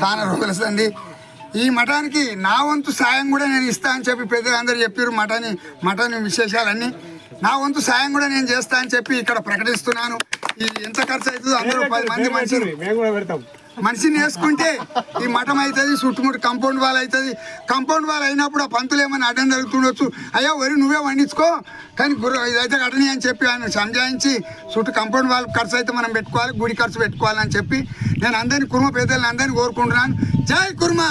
చాలా రోజులు సంది ఈ మఠానికి నా వంతు సాయం కూడా నేను ఇస్తా అని చెప్పి పెద్దలందరూ చెప్పారు మఠాన్ని మఠాన్ని విశేషాలన్నీ. నా వంతు సాయం కూడా నేను చేస్తా అని చెప్పి ఇక్కడ ప్రకటిస్తున్నాను. ఇది ఎంత ఖర్చు అవుతుందో అందరూ పది మంది మనుషులు. మేము కూడా పెడతాం. మనిషిని వేసుకుంటే ఈ మఠం అవుతుంది చుట్టుముట్టు కంపౌండ్ వాల్ అవుతుంది. కంపౌండ్ వాల్ అయినప్పుడు ఆ పంతులు ఏమైనా అడ్డం జరుగుతుండొచ్చు. అయ్యా వరి నువ్వే వండించుకో. కానీ గుర్ర ఇదైతే కట్టని అని చెప్పి ఆయన సంజాయించి చుట్టూ కంపౌండ్ వాల్ ఖర్చు అయితే మనం పెట్టుకోవాలి గుడి ఖర్చు పెట్టుకోవాలని చెప్పి నేను అందరినీ కుర్మ పెద్దలను అందరినీ కోరుకుంటున్నాను. జై కుర్మ!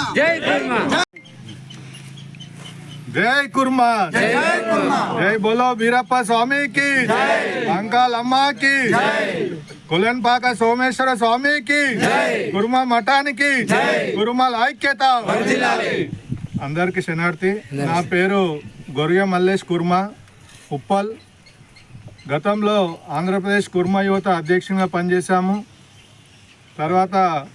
జై కుర్మా! జై బోలో వీరప్ప స్వామికి. అంకాలమ్మకి కులన్పాక సోమేశ్వర స్వామికి. కుర్మ మఠానికి. కుర్మల ఐక్యత. అందరికి శనార్థి నా పేరు గొర్రె మల్లేష్ కుర్మ ఉప్పల్. గతంలో ఆంధ్రప్రదేశ్ కుర్మ యువత అధ్యక్షునిగా పనిచేశాము. తర్వాత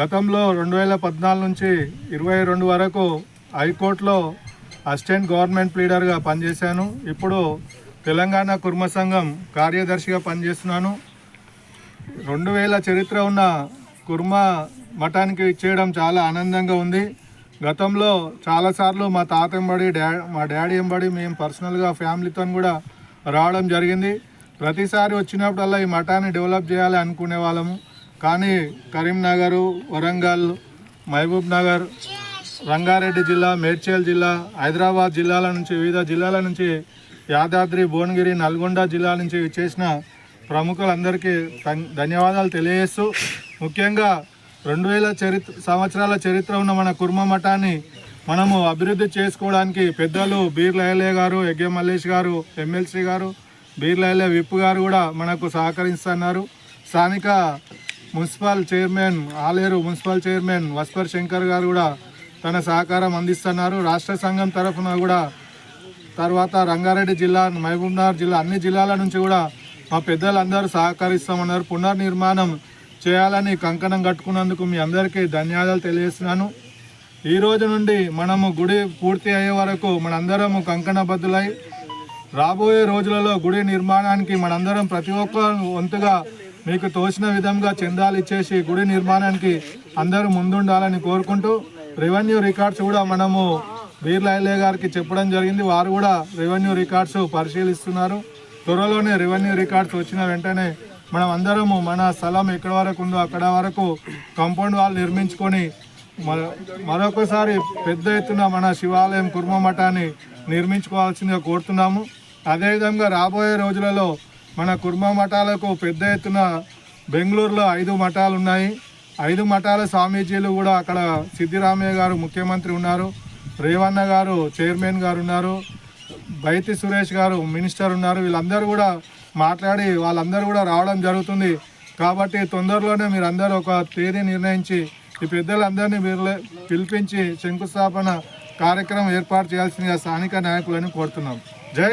గతంలో రెండు వేల పద్నాలుగు నుంచి ఇరవై రెండు వరకు హైకోర్టులో అసిస్టెంట్ గవర్నమెంట్ లీడర్గా పనిచేశాను. ఇప్పుడు తెలంగాణ కుర్మ సంఘం కార్యదర్శిగా పనిచేస్తున్నాను. రెండు వేల చరిత్ర ఉన్న కుర్మ మఠానికి ఇచ్చేయడం చాలా ఆనందంగా ఉంది. గతంలో చాలాసార్లు మా తాత ఎంబడి డా మా డాడీ ఎంబడి మేము పర్సనల్గా ఫ్యామిలీతో కూడా రావడం జరిగింది. ప్రతిసారి వచ్చినప్పుడల్లా ఈ మఠాన్ని డెవలప్ చేయాలి అనుకునే వాళ్ళము. కానీ కరీంనగర్ వరంగల్ మహబూబ్ నగర్ రంగారెడ్డి జిల్లా మేడ్చల్ జిల్లా హైదరాబాద్ జిల్లాల నుంచి వివిధ జిల్లాల నుంచి యాదాద్రి భువనగిరి నల్గొండ జిల్లా నుంచి చేసిన ప్రముఖులందరికీ ధన్యవాదాలు తెలియజేస్తూ ముఖ్యంగా రెండు వేల చరిత్ర సంవత్సరాల చరిత్ర ఉన్న మన కుర్మ మఠాన్ని మనము అభివృద్ధి చేసుకోవడానికి పెద్దలు బీర్లయలే గారు యజ్ఞ మల్లేష్ గారు ఎమ్మెల్సీ గారు బీర్లయలే విప్ గారు కూడా మనకు సహకరిస్తున్నారు. స్థానిక municipal chairman Aleru municipal chairman Vaspar Shankar గారు కూడా తన సహకారం అందిస్తున్నారు. రాష్ట్ర సంఘం తరఫున కూడా తర్వాత రంగారెడ్డి జిల్లా మహబూబ్నగర్ జిల్లా అన్ని జిల్లాల నుంచి కూడా మా పెద్దలందరూ సహకరిస్తామన్నారు. పునర్నిర్మాణం చేయాలని కంకణం కట్టుకున్నందుకు మీ అందరికీ ధన్యవాదాలు తెలియజేస్తున్నాను. ఈ రోజు నుండి మనము గుడి పూర్తి అయ్యే వరకు మనందరము కంకణబద్ధులై రాబోయే రోజులలో గుడి నిర్మాణానికి మనందరం ప్రతి ఒక్క వంతుగా మీకు తోచిన విధంగా చందాలు ఇచ్చేసి గుడి నిర్మాణానికి అందరూ ముందుండాలని కోరుకుంటూ రెవెన్యూ రికార్డ్స్ కూడా మనము బీర్లాయలే గారికి చెప్పడం జరిగింది. వారు కూడా రెవెన్యూ రికార్డ్స్ పరిశీలిస్తున్నారు. త్వరలోనే రెవెన్యూ రికార్డ్స్ వచ్చిన వెంటనే మనం అందరము మన స్థలం ఎక్కడ వరకు ఉందో అక్కడ వరకు కాంపౌండ్ వాల్ నిర్మించుకొని మరొకసారి పెద్ద ఎత్తున మన శివాలయం కుర్మ మఠాన్ని నిర్మించుకోవాల్సిందిగా కోరుతున్నాము. అదేవిధంగా రాబోయే రోజులలో మన కుర్మ మఠాలకు పెద్ద ఎత్తున బెంగళూరులో ఐదు మఠాలు ఉన్నాయి ఐదు మఠాల స్వామీజీలు కూడా అక్కడ సిద్ధిరామయ్య గారు ముఖ్యమంత్రి ఉన్నారు రేవన్న గారు చైర్మన్ గారు ఉన్నారు బైతి సురేష్ గారు మినిస్టర్ ఉన్నారు. వీళ్ళందరూ కూడా మాట్లాడి వాళ్ళందరూ కూడా రావడం జరుగుతుంది. కాబట్టి తొందరలోనే మీరందరూ ఒక తేదీ నిర్ణయించి ఈ పెద్దలందరినీ మీరు పిలిపించి శంకుస్థాపన కార్యక్రమం ఏర్పాటు చేయాల్సిందిగా స్థానిక నాయకులను కోరుతున్నాం. జై